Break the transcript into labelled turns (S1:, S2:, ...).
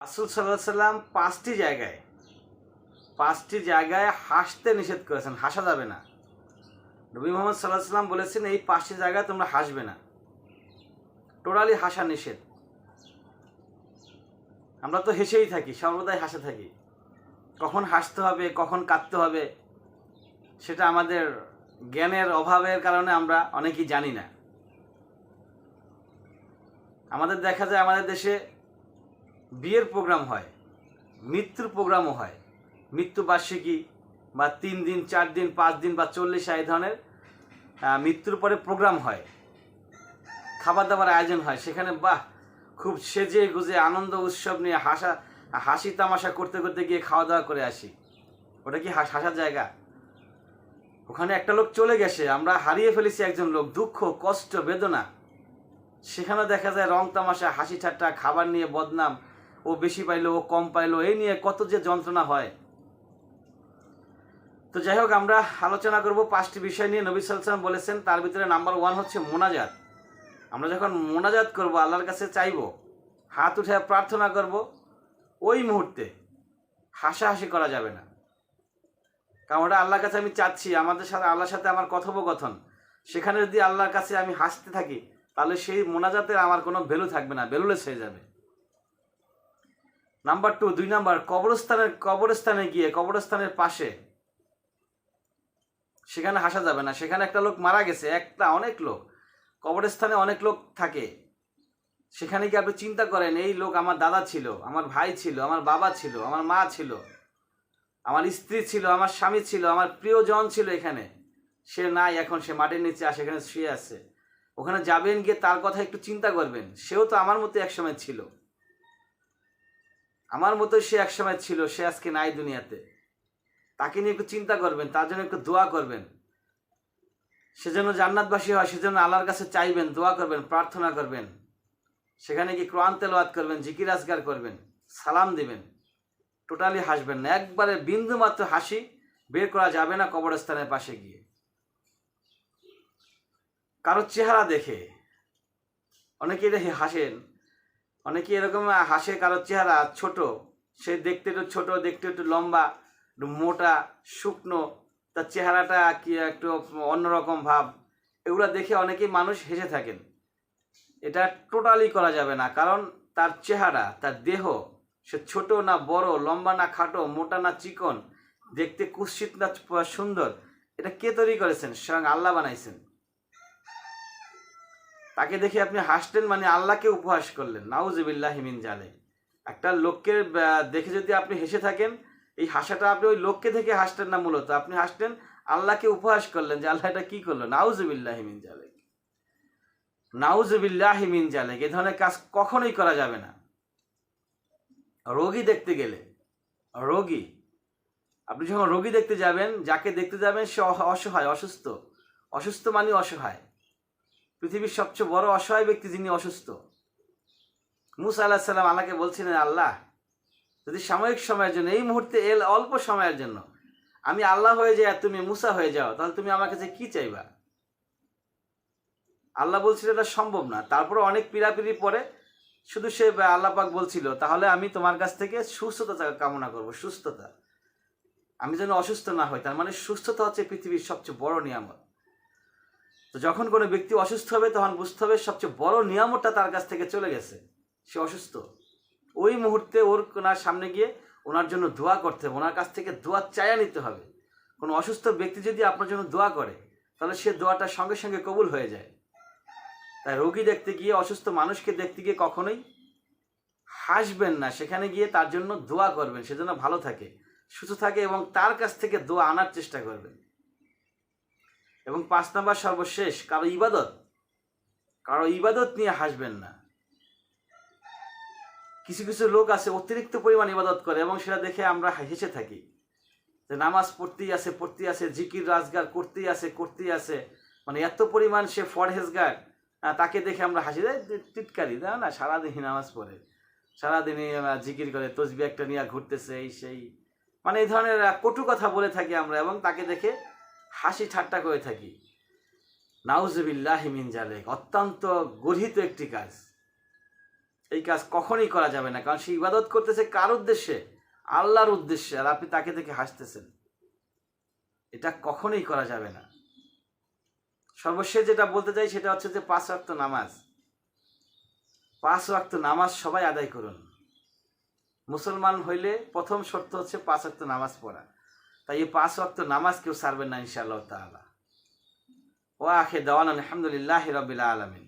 S1: রাসুল সাল্লাহ সাল্লাম পাঁচটি জায়গায় পাঁচটি জায়গায় হাসতে নিষেধ করেছেন, হাসা যাবে না। নবী মোহাম্মদ সাল্লাহ সাল্লাম বলেছেন, এই পাঁচটি জায়গায় তোমরা হাসবে না। টোটালি হাসা নিষেধ। আমরা তো হেসেই থাকি, সর্বদাই হাসে থাকি। কখন হাসতে হবে, কখন কাঁদতে হবে, সেটা আমাদের জ্ঞানের অভাবের কারণে আমরা অনেকেই জানি না। আমাদের দেখা যায়, আমাদের দেশে বিয়ের প্রোগ্রাম হয়, মৃত্যুর প্রোগ্রামও হয়। মৃত্যু বার্ষিকী বা তিন দিন, চার দিন, পাঁচ দিন বা চল্লিশ এই ধরনের মৃত্যুর পরে প্রোগ্রাম হয়। খাবার দাবার আয়োজন হয়, সেখানে বাহ, খুব সেজে গুজে আনন্দ উৎসব নিয়ে হাসা, হাসি তামাশা করতে করতে গিয়ে খাওয়া দাওয়া করে আসি। ওটা কি হাস- হাসার জায়গা? ওখানে একটা লোক চলে গেছে, আমরা হারিয়ে ফেলেছি একজন লোক, দুঃখ, কষ্ট, বেদনা। সেখানে দেখা যায় রং তামাশা, হাসি ঠাট্টা, খাবার নিয়ে বদনাম ও বেশি পাইলো, ও কম পাইলো, এই নিয়ে কত যে যন্ত্রণা হয়। তো যাই হোক, আমরা আলোচনা করব পাঁচটি বিষয় নিয়ে। নবী সালাম বলেছেন, তার ভিতরে নাম্বার ওয়ান হচ্ছে মোনাজাত। আমরা যখন মোনাজাত করব, আল্লাহর কাছে চাইব, হাত উঠে প্রার্থনা করব, ওই মুহূর্তে হাসাহাসি করা যাবে না। কারণ ওটা আল্লাহর কাছে আমি চাচ্ছি, আমাদের সাথে, আল্লাহর সাথে আমার কথোপকথন। সেখানে যদি আল্লাহর কাছে আমি হাসতে থাকি, তাহলে সেই মোনাজাতের আমার কোনো ভ্যালু থাকবে না, ভ্যালুলেস হয়ে যাবে। নাম্বার টু দুই নাম্বার কবরস্থানের, কবরস্থানে গিয়ে, কবরস্থানের পাশে। সেখানে হাসা যাবে না। সেখানে একটা লোক মারা গেছে, একটা, অনেক লোক। কবরস্থানে অনেক লোক থাকে। সেখানে গিয়ে আপনি চিন্তা করেন, এই লোক আমার দাদা ছিল, আমার ভাই ছিল, আমার বাবা ছিল, আমার মা ছিল, আমার স্ত্রী ছিল, আমার স্বামী ছিল, আমার প্রিয়জন ছিল এখানে। সে নাই, এখন সে মাটির নিচে আসে, এখানে শুয়ে আছে। ওখানে যাবেন গিয়ে তার কথা একটু চিন্তা করবেন। সেও তো আমার মতো একসময় ছিল। আমার মতো সে একসময় ছিল, সে আজকে নাই দুনিয়াতে। তাকে নিয়ে একটু চিন্তা করবেন, তার জন্য একটু দোয়া করবেন। সেজন্য জান্নাতবাসী হয় সেজন্য আল্লাহর কাছে চাইবেন, দোয়া করবেন, প্রার্থনা করবেন। সেখানে কি কোরআন তেলাওয়াত করবেন, জিকির আজগার করবেন, সালাম দিবেন। টোটালি হাসবেন না। একবারে বিন্দু মাত্র হাসি বের করা যাবে না কবরস্থানের পাশে গিয়ে। কারোর চেহারা দেখে অনেকেই দেখে হাসেন অনেকে এরকম হাসে কারোর চেহারা ছোট, সে দেখতে একটু ছোট, দেখতে একটু লম্বা, একটু মোটা, শুকনো, তার চেহারাটা কি একটু অন্যরকম ভাব, এগুলো দেখে অনেকেই মানুষ হেসে থাকেন। এটা টোটালি করা যাবে না, কারণ তার চেহারা, তার দেহ, সে ছোট না বড়, লম্বা না খাটো, মোটা না চিকন, দেখতে কুৎসিত না সুন্দর, এটা কে তৈরি করেছেন? স্বয়ং আল্লাহ বানাইছেন। তাকে দেখে আপনি হাসলেন মানে আল্লাহকে উপহাস করলেন। নাউজবিল্লাহ হিমিন জালে একটা লোককে দেখে যদি আপনি হেসে থাকেন, এই হাসাটা আপনি ওই লোককে দেখে হাসলেন না মূলত, আপনি হাসলেন আল্লাহকে উপহাস করলেন যে আল্লাহ এটা কী করল। নাউজবিল্লাহ হিমিন জালে নাউজবিল্লাহ হিমিন জালে এ ধরনের কাজ কখনোই করা যাবে না। রোগী দেখতে গেলে, রোগী, আপনি যখন রোগী দেখতে যাবেন, যাকে দেখতে যাবেন সে অসহায়, অসুস্থ। অসুস্থ মানে অসহায়। পৃথিবীর সবচেয়ে বড় অসহায় ব্যক্তি যিনি অসুস্থ। মুসা আল্লাহ সাল্লাম আল্লাহকে বলছিলেন, আল্লাহ, যদি সাময়িক সময়ের জন্য, এই মুহূর্তে এল অল্প সময়ের জন্য আমি আল্লাহ হয়ে যাই আর তুমি মুসা হয়ে যাও, তাহলে তুমি আমার কাছে কি চাইবা? আল্লাহ বলছিল, এটা সম্ভব না। তারপরে অনেক পিড়াপিড়ি পরে শুধু সে আল্লাহ পাক বলছিল, তাহলে আমি তোমার কাছ থেকে সুস্থতা কামনা করব, সুস্থতা। আমি যেন অসুস্থ না হই। তার মানে সুস্থতা হচ্ছে পৃথিবীর সবচেয়ে বড় নিয়ামত। তো যখন কোনো ব্যক্তি অসুস্থ হবে, তখন বুঝতে হবে সবচেয়ে বড় নিয়ামতটা তার কাছ থেকে চলে গেছে। সে অসুস্থ। ওই মুহূর্তে ওর ওনার সামনে গিয়ে ওনার জন্য দোয়া করতে হবে। ওনার কাছ থেকে দোয়া চায়া নিতে হবে। কোনো অসুস্থ ব্যক্তি যদি আপনার জন্য দোয়া করে, তাহলে সে দোয়াটা সঙ্গে সঙ্গে কবুল হয়ে যায়। তাই রোগী দেখতে গিয়ে, অসুস্থ মানুষকে দেখতে গিয়ে কখনোই হাসবেন না। সেখানে গিয়ে তার জন্য দোয়া করবেন। সেজন্য ভালো থাকে, সুস্থ থাকে এবং তার কাছ থেকে দোয়া আনার চেষ্টা করবেন। এবং পাঁচ নাম্বার সর্বশেষ, কারও ইবাদত? কারও ইবাদত নিয়ে হাসবেন না। কিছু কিছু লোক আছে, অতিরিক্ত পরিমাণ ইবাদত করে এবং সেটা দেখে আমরা হেসে থাকি। যে নামাজ পড়তেই আছে পড়তেই আছে, জিকির, রাজগার করতেই আছে করতেই আছে। মানে এত পরিমাণ সে ফরহেজগার তাকে দেখে আমরা হাসি দেয় টিটকারি দাও না, সারাদিনই নামাজ পড়ে। সারাদিনই জিকির করে তসবি একটা নিয়ে ঘুরতেছে, এই সেই। মানে এই ধরনের কটু কথা বলে থাকি আমরা এবং তাকে দেখে হাসি ঠাট্টা করে থাকি। নাউজবিল্লাহ মিন জালেক, অত্যন্ত গর্হিত একটি কাজ। এই কাজ কখনই করা যাবে না, কারণ সে ইবাদত করতেছে কার উদ্দেশ্যে? আল্লাহর উদ্দেশ্যে, আর আপনি তাকে দেখে হাসতেছেন। এটা কখনোই করা যাবে না। সর্বশেষ যেটা বলতে চাই সেটা হচ্ছে যে পাঁচ ওয়াক্ত নামাজ। পাঁচ ওয়াক্ত নামাজ সবাই আদায় করুন। মুসলমান হইলে প্রথম শর্ত হচ্ছে পাঁচ ওয়াক্ত নামাজ পড়া। তাই এই পাঁচ অক্ত নামাজ কেউ সারবেন না, ইনশাআল্লাহ তালা ও আখে দেওয়ান আলহামদুলিল্লাহ রবিল আলমিন।